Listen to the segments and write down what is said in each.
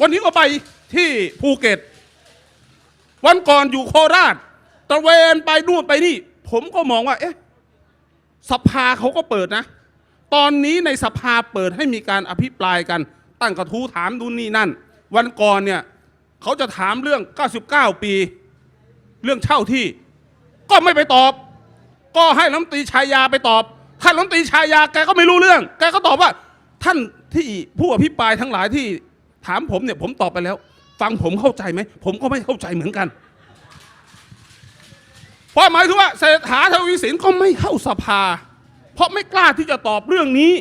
วันนี้ก็ไปที่ภูเก็ต วันก่อนอยู่โคราชตะเวนไปนู่นไปนี่ ผมก็มองว่า เอ๊ะสภาเขาก็เปิดนะ ตอนนี้ในสภาเปิดให้มีการอภิปรายกัน ตั้งกระทู้ถามดูนนี่นั่น วันก่อนเนี่ยเขาจะถามเรื่อง 99 ปี เรื่องเช่าที่ ก็ไม่ไปตอบ ก็ให้รัฐมตีชายาไปตอบ ท่านรัฐมตีชายาแกก็ไม่รู้เรื่อง แกก็ตอบว่า ท่านที่ผู้อภิปรายทั้งหลายที่ ถามผมเนี่ยผมตอบไปแล้ว ฟังผมเข้าใจไหม ผมก็ไม่เข้าใจเหมือนกัน เพราะหมายถึงว่าเศรษฐาทวีสินก็ไม่เข้าสภา เพราะไม่กล้าที่จะตอบเรื่องนี้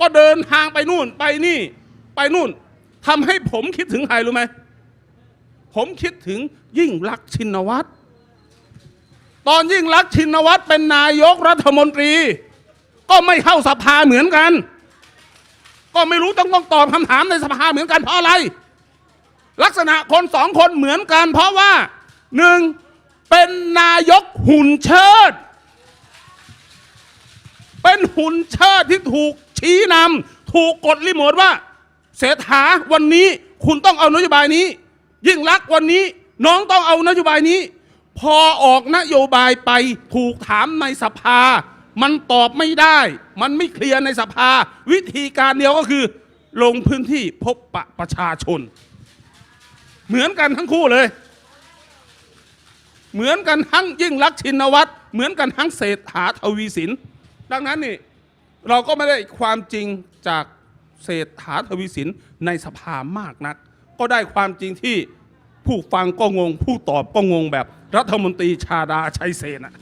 ก็เดินทางไปนู่นไปนี่ ไปนู่นทำให้ผมคิดถึงใครรู้ไหมผมคิดถึงยิ่งรักชินวัตรตอนยิ่งรักชินวัตรเป็นนายกรัฐมนตรี ก็ไม่เข้าสภาเหมือนกัน ก็ไม่รู้ต้องต้องตอบคำถามในสภาเหมือนกันเพราะอะไร ลักษณะคนสองคนเหมือนกัน เพราะว่าหนึ่งเป็นนายกหุ่นเชิด เป็นหุ่นเชิดที่ถูกชี้นำถูกกดรีโมทว่าเศรษฐาวันนี้คุณต้องเอานโยบายนี้ ยิ่งรักวันนี้น้องต้องเอานโยบายนี้ พอออกนโยบายไปถูกถามในสภา มันตอบไม่ได้ มันไม่เคลียร์ในสภา วิธีการเดียวก็คือ ลงพื้นที่พบปะประชาชน เหมือนกันทั้งคู่เลย เหมือนกันทั้งยิ่งรักชินวัตรเหมือนกันทั้งเศรษฐาทวีสิน ดังนั้นนี่เราก็ไม่ได้ความจริงจากเศรษฐาทวีสินในสภามากนัก ก็ได้ความจริงที่ผู้ฟังก็งง ผู้ตอบก็งงแบบรัฐมนตรีชาดาชัยเสนะ